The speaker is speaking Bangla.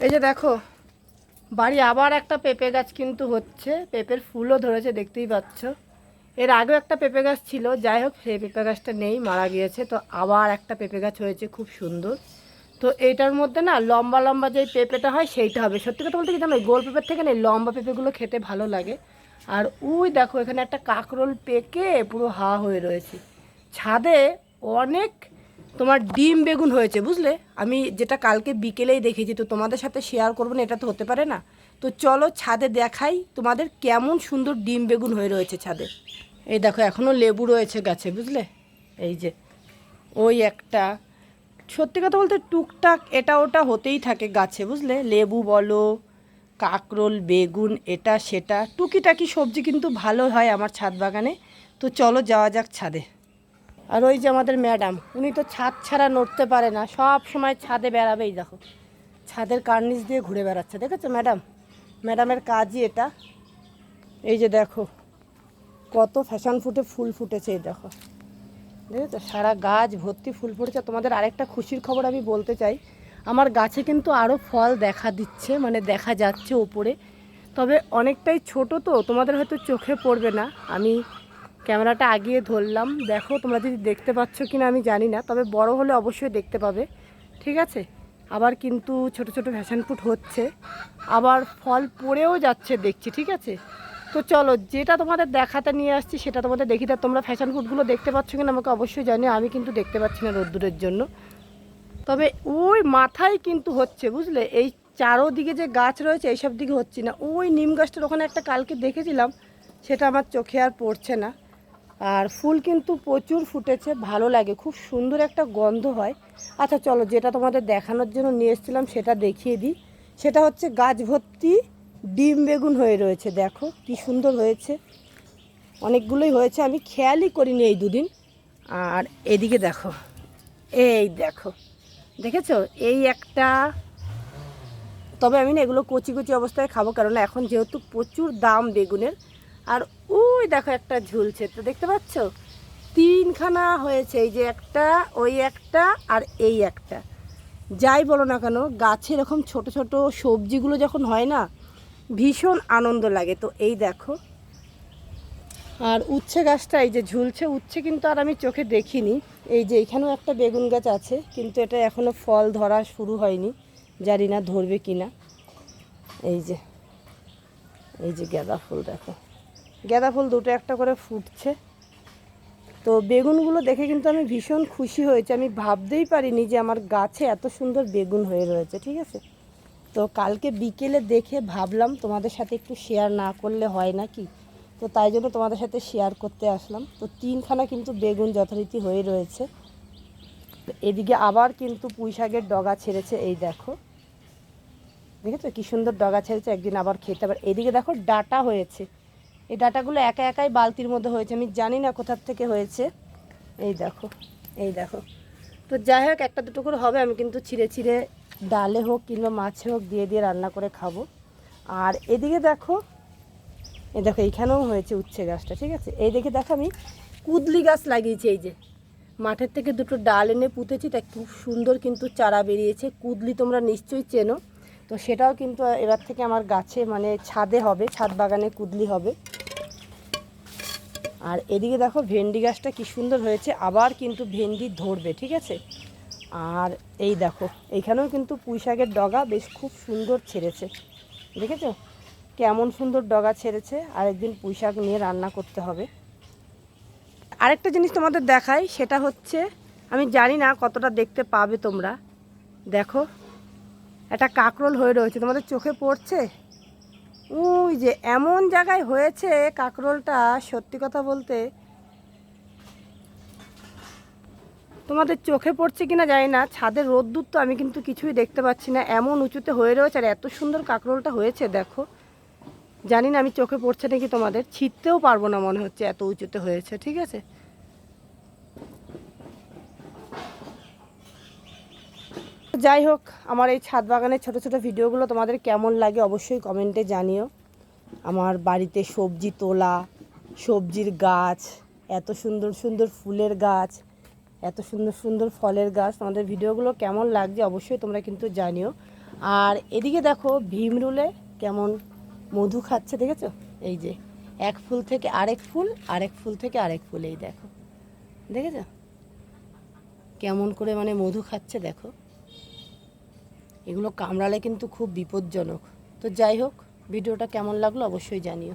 এই যে দেখো, বাড়ি আবার একটা পেঁপে গাছ কিন্তু হচ্ছে, পেঁপের ফুলও ধরেছে, দেখতেই পাচ্ছ। এর আগেও একটা পেঁপে গাছ ছিল, যাই হোক, সেই পেঁপে গাছটা নেই, মারা গিয়েছে। তো আবার একটা পেঁপে গাছ হয়েছে, খুব সুন্দর। তো এইটার মধ্যে না, লম্বা লম্বা যে পেঁপেটা হয়, সেইটা হবে। সত্যি কথা বলতে কি জানো গোল পেঁপের থেকে না, এই লম্বা পেঁপেগুলো খেতে ভালো লাগে। আর ওই দেখো, এখানে একটা কাকরোল পেকে পুরো হা হয়ে রয়েছে। ছাদে অনেক তোমার ডিম বেগুন হয়েছে, বুঝলে? আমি যেটা কালকে বিকেলেই দেখেছি, তো তোমাদের সাথে শেয়ার করব না, এটা তো হতে পারে না। তো চলো ছাদে দেখাই তোমাদের কেমন সুন্দর ডিম বেগুন হয়ে রয়েছে ছাদে। এই দেখো এখনও লেবু রয়েছে গাছে, বুঝলে? এই যে, ওই একটা। সত্যি কথা বলতে টুকটাক এটা ওটা হতেই থাকে গাছে, বুঝলে? লেবু বলো, কাকরোল, বেগুন, এটা, সেটা, টুকিটাকি সবজি কিন্তু ভালো হয় আমার ছাদ বাগানে। তো চলো যাওয়া যাক ছাদে। আর ওই যে আমাদের ম্যাডাম, উনি তো ছাদ ছাড়া নড়তে পারে না, সব সময় ছাদে বেড়াবেই দেখো। ছাদের কার্নিশ দিয়ে ঘুরে বেড়াচ্ছে, দেখেছ ম্যাডাম? ম্যাডামের কাজই এটা। এই যে দেখো, কত ফ্যাশন ফুটে ফুল ফুটেছে এই দেখো। দেখেছ? সারা গাছ ভর্তি ফুল ফুটেছে। তোমাদের আরেকটা খুশির খবর আমি বলতে চাই, আমার গাছে কিন্তু আরও ফল দেখা দিচ্ছে মানে দেখা যাচ্ছে ওপরে। তবে অনেকটাই ছোট তো, তোমাদের হয়তো চোখে পড়বে না। আমি ক্যামেরাটা আগিয়ে ধরলাম। দেখো, তোমরা যদি দেখতে পাচ্ছ কি না আমি জানি না, তবে বড় হলে অবশ্যই দেখতে পাবে। ঠিক আছে? আবার কিন্তু ছোট ছোট ফ্যাশন ফুট হচ্ছে। আবার ফল পড়েও যাচ্ছে দেখছি, ঠিক আছে? তো চলো, যেটা তোমাদের দেখাতে নিয়ে আসছি সেটা তোমাদের দেখি। তা তোমরা ফ্যাশন ফুডগুলো দেখতে পাচ্ছ কিনা আমাকে অবশ্যই জানি আমি কিন্তু দেখতে পাচ্ছি না রোদ্দুরের জন্য। তবে ওই মাথায় কিন্তু হচ্ছে, বুঝলে? এই চারোদিকে যে গাছ রয়েছে, এইসব দিকে হচ্ছে না। ওই নিম গাছটার ওখানে একটা কালকে দেখেছিলাম, সেটা আমার চোখে আর পড়ছে না। আর ফুল কিন্তু প্রচুর ফুটেছে, ভালো লাগে, খুব সুন্দর একটা গন্ধ হয়। আচ্ছা চলো, যেটা তোমাদের দেখানোর জন্য নিয়ে এসেছিলাম সেটা দেখিয়ে দিই। সেটা হচ্ছে গাছ ভর্তি ডিম বেগুন হয়ে রয়েছে, দেখো কি সুন্দর হয়েছে। অনেকগুলোই হয়েছে, আমি খেয়ালই করিনি এই দুদিন। আর এদিকে দেখো, এই দেখো, দেখেছ? এই একটা, তবে আমি না এগুলো কচি কচি অবস্থায় খাব কারণ এখন যেহেতু প্রচুর দাম বেগুনের। আর ওই দেখো একটা ঝুলছে, তো দেখতে পাচ্ছ? তিনখানা হয়েছে, এই যে একটা, ওই একটা আর এই একটা। যাই বলো না কেন, গাছে এরকম ছোট ছোট সবজিগুলো যখন হয় না, ভীষণ আনন্দ লাগে। তো এই দেখো। আর উচ্ছে গাছটা এই যে ঝুলছে, উচ্ছে কিন্তু আর আমি চোখে দেখিনি। এই যে এখানেও একটা বেগুন গাছ আছে, কিন্তু এটা এখনও ফল ধরা শুরু হয়নি। জানি না ধরবে কি না এই যে এই যে গাঁদা ফুল দেখো। গাঁদা ফুল দুটো একটা করে ফুটছে। তো বেগুনগুলো দেখে কিন্তু আমি ভীষণ খুশি হয়েছি। আমি ভাবতেই পারিনি যে আমার গাছে এত সুন্দর বেগুন হয়ে রয়েছে, ঠিক আছে? তো কালকে বিকেলে দেখে ভাবলাম তোমাদের সাথে একটু শেয়ার না করলে হয় না কি? তো তাই জন্য তোমাদের সাথে শেয়ার করতে আসলাম। তো তিনখানা কিন্তু বেগুন যথারীতি হয়ে রয়েছে। এদিকে আবার কিন্তু পুঁই শাকের ডগা ছেড়েছে, এই দেখো। দেখেছ কি সুন্দর ডগা ছেড়েছে, একদিন আবার খেতে আবার। এদিকে দেখো ডাটা হয়েছে। এই ডাটাগুলো একা একাই বালতির মধ্যে হয়েছে। আমি জানি না কোথার থেকে হয়েছে। এই দেখো এই দেখো। তো যাই হোক, একটা দুটো করে হবে, আমি কিন্তু ছিঁড়ে ছিঁড়ে ডালে হোক কিংবা মাছে হোক দিয়ে দিয়ে রান্না করে খাব। আর এদিকে দেখো, এই দেখো, এইখানেও হয়েছে উচ্ছে গাছটা, ঠিক আছে? এই দেখে দেখো আমি কুদলি গাছ লাগিয়েছি, এই যে। মাঠের থেকে দুটো ডাল এনে পুঁতেছি, তা খুব সুন্দর কিন্তু চারা বেরিয়েছে। কুদলি তোমরা নিশ্চয়ই চেনো। তো সেটাও কিন্তু এবার থেকে আমার গাছে মানে ছাদে হবে, ছাদ বাগানে কুদলি হবে। আর এদিকে দেখো ভেন্ডি গাছটা কি সুন্দর হয়েছে, আবার কিন্তু ভেন্ডি ধরবে, ঠিক আছে? আর এই দেখো এইখানেও কিন্তু পুঁই শাকের ডগা বেশ খুব সুন্দর ছেড়েছে, দেখেছ? কেমন সুন্দর ডগা ছেড়েছে আর একদিন পুঁই শাক নিয়ে রান্না করতে হবে। আরেকটা জিনিস তোমাদের দেখাই, সেটা হচ্ছে, আমি জানি না কতটা দেখতে পাবে তোমরা, দেখো, একটা কাকরোল হয়ে রয়েছে, তোমাদের চোখে পড়ছে? ওই যে এমন জায়গায় হয়েছে কাকরোলটা, সত্যি কথা বলতে। তোমাদের চোখে পড়ছে কিনা জানি না, ছাদের রোদ্দুর তো আমি কিন্তু কিছুই দেখতে পাচ্ছি না। এমন উঁচুতে হয়ে রয়েছে আর এত সুন্দর কাকরোলটা হয়েছে, দেখো। জানি না আমি চোখে পড়ছে নাকি তোমাদের ছিটতেও পারব না মনে হচ্ছে এত উঁচুতে হয়েছে, ঠিক আছে? যাই হোক, আমার এই ছাদ বাগানের ছোটো ছোটো ভিডিওগুলো তোমাদের কেমন লাগে অবশ্যই কমেন্টে জানিও। আমার বাড়িতে সবজি তোলা, সবজির গাছ, এত সুন্দর সুন্দর ফুলের গাছ, এত সুন্দর সুন্দর ফলের গাছ, তোমাদের ভিডিওগুলো কেমন লাগছে অবশ্যই তোমরা কিন্তু জানিও। আর এদিকে দেখো ভীমরুলে কেমন মধু খাচ্ছে, দেখেছ? এই যে, এক ফুল থেকে আরেক ফুল আরেক ফুল থেকে আরেক ফুল, এই দেখো। দেখেছ? কেমন করে মানে মধু খাচ্ছে, দেখো। এগুলো কামড়ালে কিন্তু খুব বিপজ্জনক। তো যাই হোক ভিডিওটা কেমন লাগল অবশ্যই জানিও।